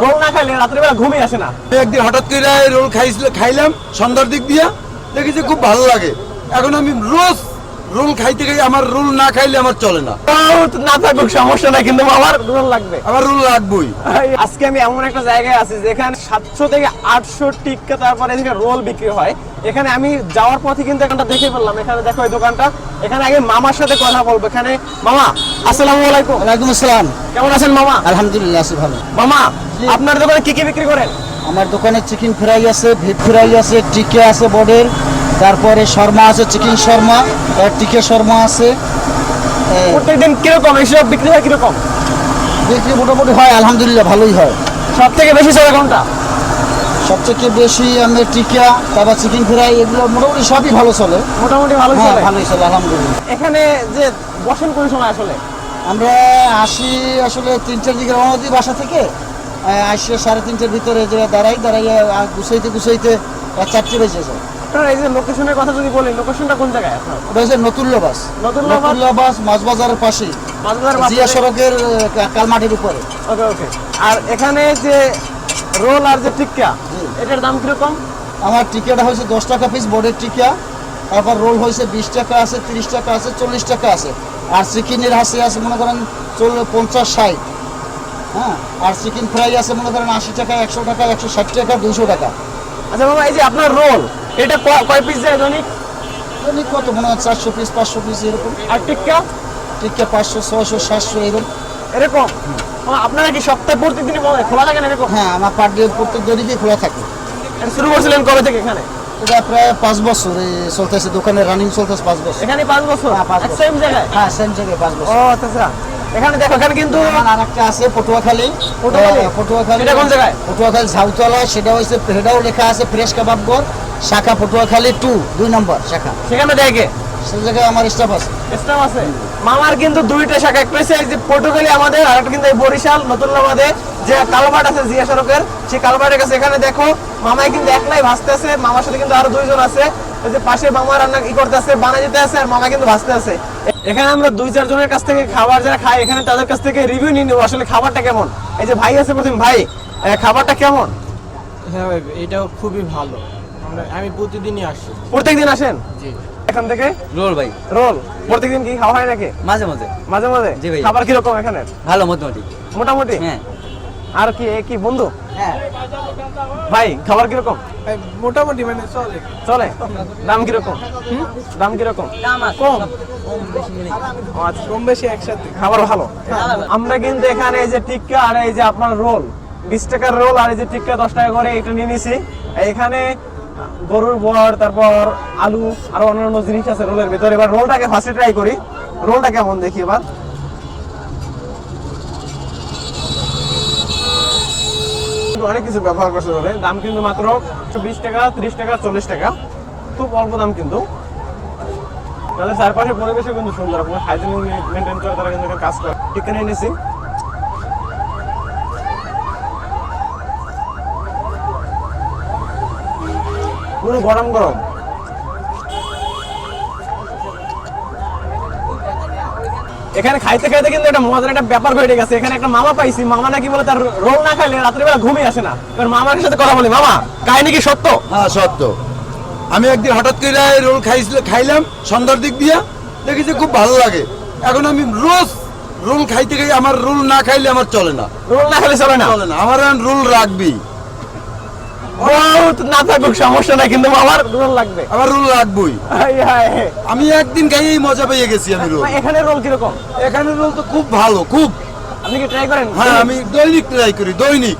Role না খাইলে রাত্রিবেলা ঘুমিয়ে আসে না। একদিন হঠাৎ করে রোল খাইছিল খাইলাম সন্ধ্যার দিক দিয়া দেখেছি খুব ভালো লাগে। এখন আমি রোজ রোল খাইতে খাই আমার রোল না খাইলে আমার চলে না। না থাকুক সমস্যা নাই কিন্তু আমার রোল লাগবে। আমার রোল লাগবেই। আজকে আমি এমন একটা জায়গায় আছি যেখানে সাতশো থেকে আটশো টিক্কা তারপরে এখানে রোল বিক্রি হয়। এখানে আমি যাওয়ার পথে কিন্তু এখানটা দেখে ফেললাম। এখানে দেখো এই দোকানটা। এখানে আগে মামার সাথে কথা বলব। এখানে মামা আসসালামু আলাইকুম। ওয়ালাইকুম আসসালাম। কেমন আছেন মামা? আলহামদুলিল্লাহ আছি ভালো। মামা আপনার দোকানে কি কি বিক্রি করেন? আমার দোকানে চিকেন ফ্রাই আছে ভেজ ফ্রাই আছে টিকে আছে বডের তারপরে শর্মা আছে চিকেন শর্মা আর টিকে শর্মা আছে। প্রত্যেকদিন কীরকম? এইসব বিক্রি হয় কীরকম? বিক্রি মোটামুটি হয় আলহামদুলিল্লাহ ভালোই হয়। সব থেকে বেশি চলে কোনটা সবথেকে বেশি আমি টিকা তারপর চিকেন ফ্রাই এগুলো মোটামুটি সবই ভালো চলে। মোটামুটি ভালো হ্যাঁ চলে? ভালোই চলে আলহামদুলিল্লাহ। এখানে যে বসেন কোন সময় আসলে? আমরা আসি আসলে তিনটার দিকে রওনা দিই বাসা থেকে। আসি সাড়ে তিনটার ভিতরে যে দাঁড়াই দাঁড়াইয়ে গুছাইতে গুছাইতে চারটে বেজে যায়। আপনার এই যে লোকেশনের কথা যদি লোকেশনটা কোন জায়গায় আপনার? হচ্ছে মাছবাজার জিয়া সড়কের কালমাটির উপরে। ওকে ওকে। আর এখানে যে রোল আর যে টিক্কা এটার দাম কীরকম? আমার টিকিট হয়েছে দশ টাকা পিস বোর্ডের টিকা তারপর রোল হয়েছে বিশ টাকা আছে তিরিশ টাকা আছে চল্লিশ টাকা আছে। আর চিকেনের হাসি আছে মনে করেন চল পঞ্চাশ ষাট। হ্যাঁ? আর চিকেন ফ্রাই আছে মনে করেন আশি টাকা একশো টাকা একশো ষাট টাকা দুশো টাকা। আচ্ছা বাবা এই যে আপনার রোল এটা কয় পিস যায় দৈনিক? দৈনিক কত মনে হয় চারশো পিস পাঁচশো পিস এরকম। আর টিক্কা টিকা পাঁচশো ছয়শো সাতশো এরকম। এরকম? আপনারা কি সপ্তাহে প্রতিদিনই বলে খোলা থাকে এরকম? হ্যাঁ আমার পার ডে প্রত্যেক খোলা থাকে। শুরু করছিলেন কবে থেকে এখানে? এটা প্রায় পাঁচ বছর চলতেছে দোকানে রানিং চলতেছে পাঁচ বছর। এখানে পাঁচ বছর? হ্যাঁ। সেম জায়গায়? হ্যাঁ সেম জায়গায় পাঁচ বছর। আচ্ছা আচ্ছা। এখানে দেখো এখানে কিন্তু আরেকটা আছে পটুয়াখালী। পটুয়াখালী? আহ, পটুয়াখালী। এটা কোন জায়গায়? পটুয়াখালী ঝাউতলা সেটা হচ্ছে সেটাও লেখা আছে ফ্রেশ কাবাবগর শাখা পটুয়াখালী টু দুই নম্বর শাখা। সেখানে দেখে? সেই জায়গায় আমার স্টাফ আছে। স্টাফ আছে? মামার কিন্তু দুইটা শাখা একটা হচ্ছে যে পর্তুগালি আমাদের, আর একটা কিন্তু বরিশাল, নতুন যে কালবাট আছে জিয়া সড়কের, সেই কালবাটের কাছে। এখানে দেখো, মামাই কিন্তু একলাই ভাসতে আছে মামার সাথে কিন্তু আরও দুইজন আছে। এই যে পাশে মামা রান্না ই করতে আছে বানা যেতে আছে, আর মামা কিন্তু ভাসতে আছে এখানে আমরা দুই, চার জনের কাছ থেকে খাবার যারা খাই এখানে তাদের কাছ থেকে রিভিউ নিয়ে নেব, আসলে খাবারটা কেমন? এই যে ভাই আছে প্রথম ভাই খাবারটা কেমন? হ্যাঁ এটাও খুবই ভালো। আমি প্রতিদিনই আসি। প্রত্যেকদিন আসেন? জি। এখান থেকে? রোল ভাই। রোল? প্রত্যেকদিন কি খাওয়া হয় নাকি? মাঝে মাঝে। মাঝে মাঝে? জি ভাই। খাবার কীরকম এখানে? ভালো মোটামুটি। মোটামুটি? হ্যাঁ। আর কি কি বন্ধু? হ্যাঁ। ভাই খাবার কীরকম? মোটামুটি মানে চলে। চলে? দাম কীরকম? দাম কীরকম? কম? আচ্ছা, কম বেশি একসাথে। খাবার ভালো? আমরা কিন্তু এখানে এই যে টিক্কা আর এই যে আপনার রোল বিশ টাকার রোল আর এই যে টিক্কা দশ টাকা করে এটা নিয়ে নিছি। এখানে গরুর বর তারপর আলু, আর অন্যান্য জিনিস আছে রোলের ভিতরে। এবার রোলটাকে ফার্স্টে ট্রাই করি। রোলটা কেমন দেখি এবার? অনেক কিছু ব্যবহার করছে রোলে। দাম কিন্তু মাত্র বিশ টাকা, ত্রিশ টাকা, চল্লিশ টাকা। খুব অল্প দাম কিন্তু। তাদের চারপাশের পরিবেশে কিন্তু সুন্দর। হাইজিনিক মেনটেন করে তারা কিন্তু কাজ করে। টিকা নিয়ে নিয়েছি পুরো গরম গরম। এখানে খাইতে খাইতে কিন্তু একটা মজার একটা ব্যাপার ঘটে গেছে। এখানে একটা মামা পাইছি। মামা নাকি বলে তার রোল না খাইলে রাত্রিবেলা ঘুমিয়ে আসে না। এবার মামার সাথে কথা বলি। মামা কাহিনী কি সত্য? হ্যাঁ সত্য। আমি একদিন হঠাৎ করে রোল খাইছিল খাইলাম সন্ধ্যার দিক দিয়া। দেখেছি খুব ভালো লাগে। এখন আমি রোজ রোল খাইতে খাই আমার রোল না খাইলে আমার চলে না। রোল না খেলে চলে না? চলে না। আমার রোল রাখবি। রোল না থাকুক সমস্যা নাই কিন্তু মামার রোল লাগবে। আমার রোল হাই আমি একদিন মজা পেয়ে গেছি আমি রোল। এখানে রোল কীরকম? এখানে রোল তো খুব ভালো খুব। আপনি কি ট্রাই করেন? হ্যাঁ আমি দৈনিক ট্রাই করি দৈনিক।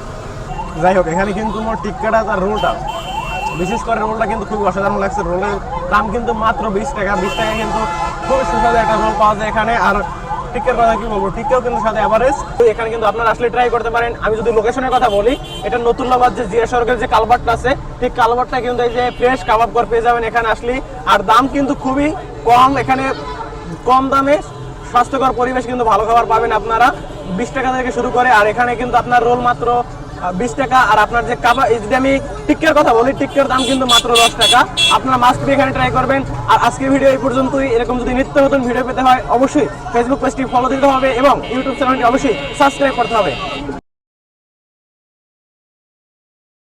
যাই হোক এখানে কিন্তু মোট টিক্কাটা তার রোলটা। বিশেষ করে রোলটা কিন্তু খুব অসাধারণ লাগছে। রোলের দাম কিন্তু মাত্র বিশ টাকা। বিশ টাকা কিন্তু খুব সুস্বাদু একটা রোল পাওয়া যায় এখানে। আর টিক্কার কথা কি বলব? টিকেও কিন্তু সাথে অ্যাভারেজ এখানে কিন্তু আপনারা আসলে ট্রাই করতে পারেন। আমি যদি লোকেশনের কথা বলি, এটা নতুনলাবাদ যে জিয়া সড়কের যে কালবারটা আছে, ঠিক কালবারটা কিন্তু এই যে ফ্রেশ কাবাব ঘর পেয়ে যাবেন এখানে আসলে। আর দাম কিন্তু খুবই কম। এখানে কম দামে স্বাস্থ্যকর পরিবেশ কিন্তু ভালো খাবার পাবেন আপনারা। বিশ টাকা থেকে শুরু করে, আর এখানে কিন্তু আপনার রোল মাত্র বিশ টাকা, আর আপনার যে কাবা যদি আমি টিক্কের কথা বলি, টিক্কের দাম কিন্তু মাত্র দশ টাকা। আপনারা মাস্ক বি এখানে ট্রাই করবেন। আর আজকের ভিডিও এই পর্যন্তই। এরকম যদি নিত্য নতুন ভিডিও পেতে হয়, অবশ্যই ফেসবুক পেজটি ফলো দিতে হবে এবং ইউটিউব চ্যানেলটি অবশ্যই সাবস্ক্রাইব করতে হবে।